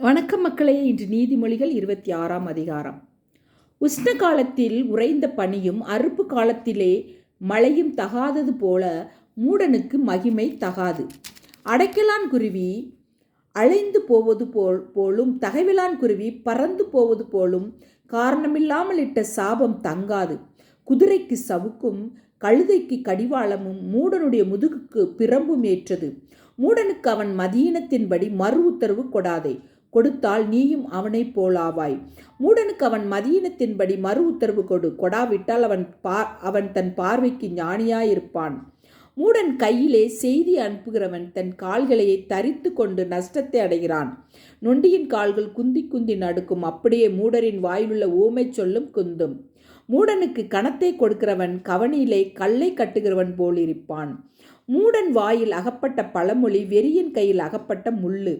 வணக்கம் மக்களே இன்று நீதிமொழிகள் இருபத்தி ஆறாம் அதிகாரம். உஷ்ண காலத்தில் உறைந்த பனியும் அறுப்பு காலத்திலே மழையும் தகாதது போல மூடனுக்கு மகிமை தகாது. அடைக்கலான் குருவி அழைந்து போவது போல் போலும் தகைவிலான் குருவி பறந்து போவது போலும் காரணமில்லாமல் இட்ட சாபம் தங்காது. குதிரைக்கு சவுக்கும் கழுதைக்கு கடிவாளமும் மூடனுடைய முதுகுக்கு பிரம்பும் ஏற்றது. மூடனுக்கு அவன் மதியினத்தின்படி மறு உத்தரவு கொடாதே. கொடுத்தால் நீயும் அவனைப் போலாவாய். மூடனுக்கு அவன் மதியினத்தின்படி மறு உத்தரவு கொடு. கொடாவிட்டால் அவன் பா அவன் தன் பார்வைக்கு ஞானியாயிருப்பான். மூடன் கையிலே செய்தி அனுப்புகிறவன் தன் கால்களையே தரித்து கொண்டு நஷ்டத்தை அடைகிறான். நொண்டியின் கால்கள் குந்தி குந்தி நடுக்கும். அப்படியே மூடரின் வாயிலுள்ள ஊமை சொல்லும் குந்தும். மூடனுக்கு கணத்தை கொடுக்கிறவன் கவனியிலே கல்லை கட்டுகிறவன் போல் இருப்பான். மூடன் வாயில் அகப்பட்ட பழமொழி வெறியின் கையில் அகப்பட்ட முள்ளு.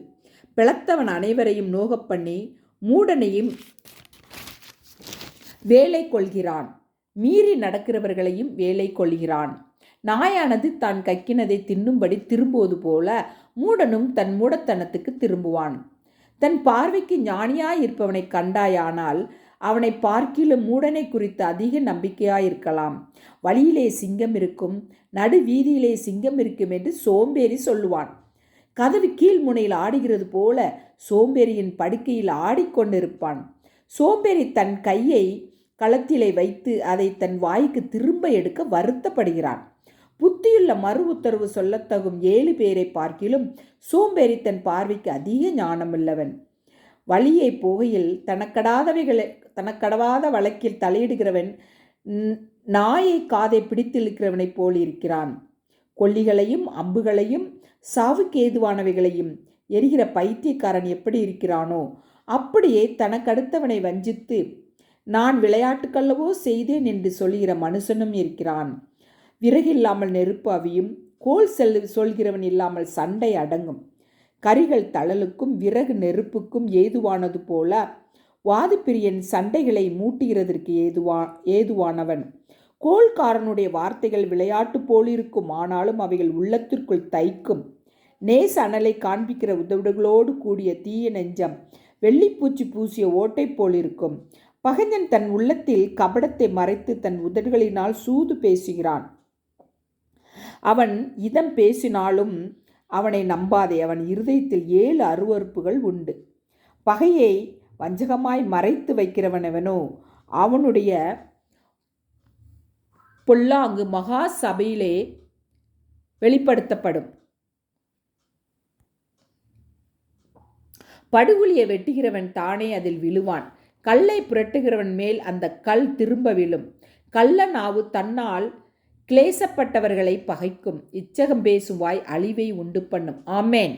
பிளத்தவன் அனைவரையும் நோகப் பண்ணி மூடனையும் வேலை கொள்கிறான். மீறி நடக்கிறவர்களையும் வேலை கொள்கிறான். நாயானது தான் கக்கினதை தின்னும்படி திரும்புவது போல மூடனும் தன் மூடத்தனத்துக்கு திரும்புவான். தன் பார்வைக்கு ஞானியாயிருப்பவனை கண்டாயானால் அவனை பார்க்கிலும் மூடனை குறித்து அதிக நம்பிக்கையாயிருக்கலாம். வழியிலே சிங்கம் இருக்கும் நடு வீதியிலே சிங்கம் இருக்கும் என்று சோம்பேறி சொல்லுவான். கதவு கீழ் முனையில் ஆடுகிறது போல சோம்பேறியின் படுக்கையில் ஆடிக்கொண்டிருப்பான். சோம்பேறி தன் கையை களத்திலே வைத்து அதை தன் வாய்க்கு திரும்ப எடுக்க வருத்தப்படுகிறான். புத்தியுள்ள மறு உத்தரவு சொல்லத்தகும் ஏழு பேரை பார்க்கிலும் சோம்பேறி தன் பார்வைக்கு அதிக ஞானமுள்ளவன். வழியை போகையில் தனக்கடாதவைகளை தனக்கடவாத வழக்கில் தலையிடுகிறவன் நாயை காதை பிடித்திருக்கிறவனைப் போல் இருக்கிறான். கொல்லிகளையும் அம்புகளையும் சாவுக்கு ஏதுவானவைகளையும் எரிகிற பைத்தியக்காரன் எப்படி இருக்கிறானோ அப்படியே தனக்கடுத்தவனை வஞ்சித்து நான் விளையாட்டுக்கல்லவோ செய்தேன் என்று சொல்கிற மனுஷனும் இருக்கிறான். விறகில்லாமல் நெருப்பு அவியும் கோல் செல் சொல்கிறவன் இல்லாமல் சண்டை அடங்கும். கரிகள் தழலுக்கும் விறகு நெருப்புக்கும் ஏதுவானது போல வாதுப்பிரியன் சண்டைகளை மூட்டுகிறதற்கு ஏதுவா ஏதுவானவன். கோல்காரனுடைய வார்த்தைகள் விளையாட்டு போலிருக்கும் ஆனாலும் அவைகள் உள்ளத்திற்குள் தைக்கும். நேச அனலை காண்பிக்கிற உதவிடுகளோடு கூடிய தீய நெஞ்சம் வெள்ளிப்பூச்சி பூசிய ஓட்டை போலிருக்கும். பகைஞன் தன் உள்ளத்தில் கபடத்தை மறைத்து தன் உதடுகளினால் சூது பேசுகிறான். அவன் இதம் பேசினாலும் அவனை நம்பாதே. அவன் இருதயத்தில் ஏழு அருவறுப்புகள் உண்டு. பகையை வஞ்சகமாய் மறைத்து வைக்கிறவனவனோ அவனுடைய பொல்லாங்கு மகா சபையிலே வெளிப்படுத்தப்படும். படுகுழியை வெட்டுகிறவன் தானே அதில் விழுவான். கல்லை புரட்டுகிறவன் மேல் அந்த கல் திரும்ப விழும். கள்ள நாவு தன்னால் கிளேசப்பட்டவர்களை பகைக்கும். இச்சகம் பேசும் வாய் அழிவை உண்டு பண்ணும். ஆமேன்.